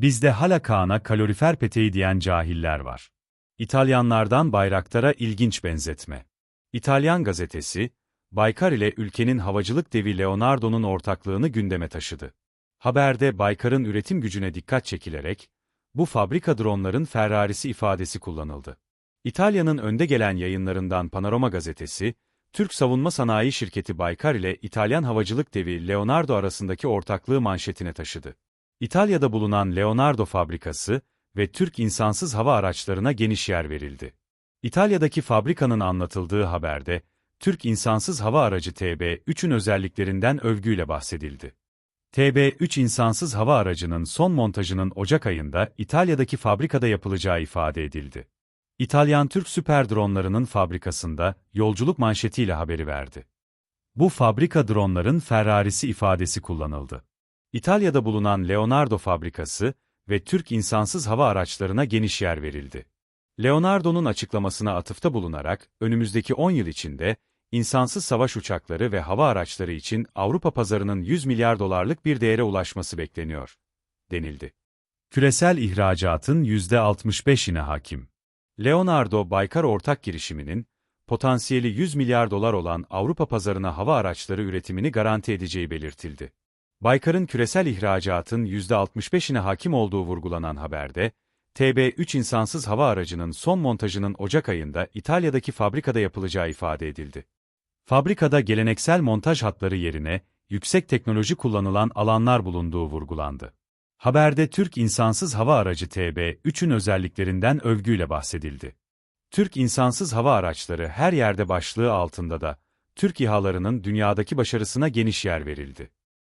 Bizde hala Kaan'a kalorifer peteği diyen cahiller var. İtalyanlardan Bayraktar'a ilginç benzetme. İtalyan gazetesi, Baykar ile ülkenin havacılık devi Leonardo'nun ortaklığını gündeme taşıdı. Haberde Baykar'ın üretim gücüne dikkat çekilerek, bu fabrika dronların Ferrari'si ifadesi kullanıldı. İtalya'nın önde gelen yayınlarından Panorama gazetesi, Türk savunma sanayi şirketi Baykar ile İtalyan havacılık devi Leonardo arasındaki ortaklığı manşetine taşıdı. İtalya'da bulunan Leonardo fabrikası ve Türk insansız hava araçlarına geniş yer verildi. İtalya'daki fabrikanın anlatıldığı haberde, Türk insansız hava aracı TB3'ün özelliklerinden övgüyle bahsedildi. TB3 insansız hava aracının son montajının Ocak ayında İtalya'daki fabrikada yapılacağı ifade edildi. İtalyan Türk süper dronlarının fabrikasında yolculuk manşetiyle haberi verdi. Bu fabrika dronların Ferrari'si ifadesi kullanıldı. İtalya'da bulunan Leonardo fabrikası ve Türk insansız hava araçlarına geniş yer verildi. Leonardo'nun açıklamasına atıfta bulunarak, önümüzdeki 10 yıl içinde, insansız savaş uçakları ve hava araçları için Avrupa pazarının 100 milyar dolarlık bir değere ulaşması bekleniyor, denildi. Küresel ihracatın %65'ine hakim. Leonardo Baykar ortak girişiminin, potansiyeli 100 milyar dolar olan Avrupa pazarına hava araçları üretimini garanti edeceği belirtildi. Baykar'ın küresel ihracatın %65'ine hakim olduğu vurgulanan haberde, TB3 insansız hava aracının son montajının Ocak ayında İtalya'daki fabrikada yapılacağı ifade edildi. Fabrikada geleneksel montaj hatları yerine, yüksek teknoloji kullanılan alanlar bulunduğu vurgulandı. Haberde Türk insansız hava aracı TB3'ün özelliklerinden övgüyle bahsedildi. Türk insansız hava araçları her yerde başlığı altında da, Türk İHA'larının dünyadaki başarısına geniş yer verildi.